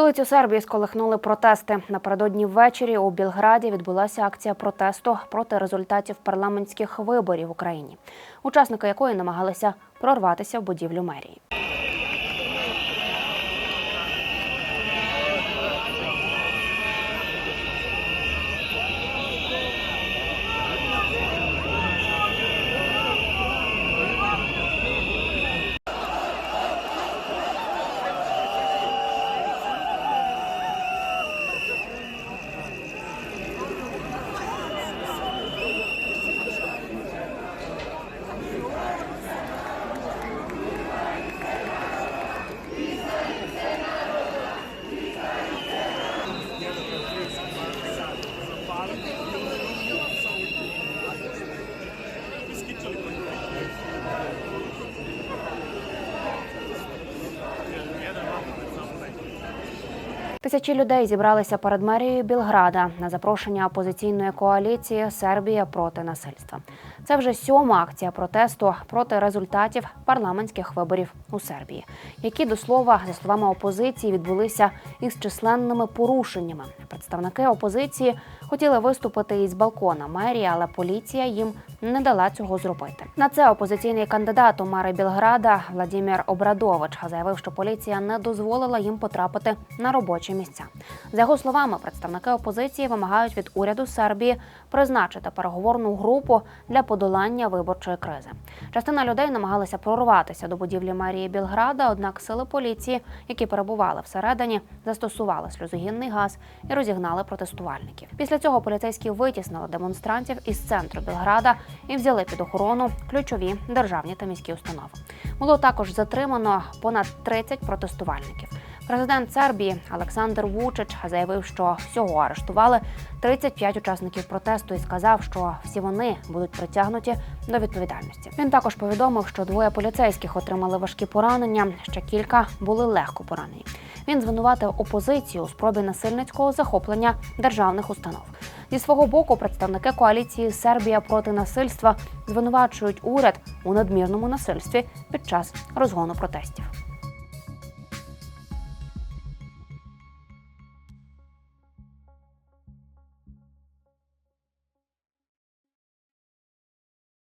Столицю Сербії сколихнули протести. Напередодні ввечері у Білграді відбулася акція протесту проти результатів парламентських виборів в Україні, учасники якої намагалися прорватися в будівлю мерії. Тисячі людей зібралися перед мерією Білграда на запрошення опозиційної коаліції Сербія проти насильства. Це вже сьома акція протесту проти результатів парламентських виборів у Сербії, які до слова, за словами опозиції, відбулися із численними порушеннями. Представники опозиції хотіли виступити із балкона мерії, але поліція їм не дала цього зробити. На це опозиційний кандидат у мери Білграда Владимир Обрадович заявив, що поліція не дозволила їм потрапити на робочі місця. За його словами, представники опозиції вимагають від уряду Сербії призначити переговорну групу для подолання виборчої кризи. Частина людей намагалася прорватися до будівлі мерії Білграда, однак сили поліції, які перебували всередині, застосували сльозогінний газ і розігнали протестувальників. Після цього поліцейські витіснили демонстрантів із центру Білграда і взяли під охорону ключові державні та міські установи. Було також затримано понад 30 протестувальників. Президент Сербії Олександр Вучич заявив, що всього арештували 35 учасників протесту і сказав, що всі вони будуть притягнуті до відповідальності. Він також повідомив, що двоє поліцейських отримали важкі поранення, ще кілька були легко поранені. Він звинуватив опозицію у спробі насильницького захоплення державних установ. Зі свого боку, представники коаліції Сербія проти насильства звинувачують уряд у надмірному насильстві під час розгону протестів.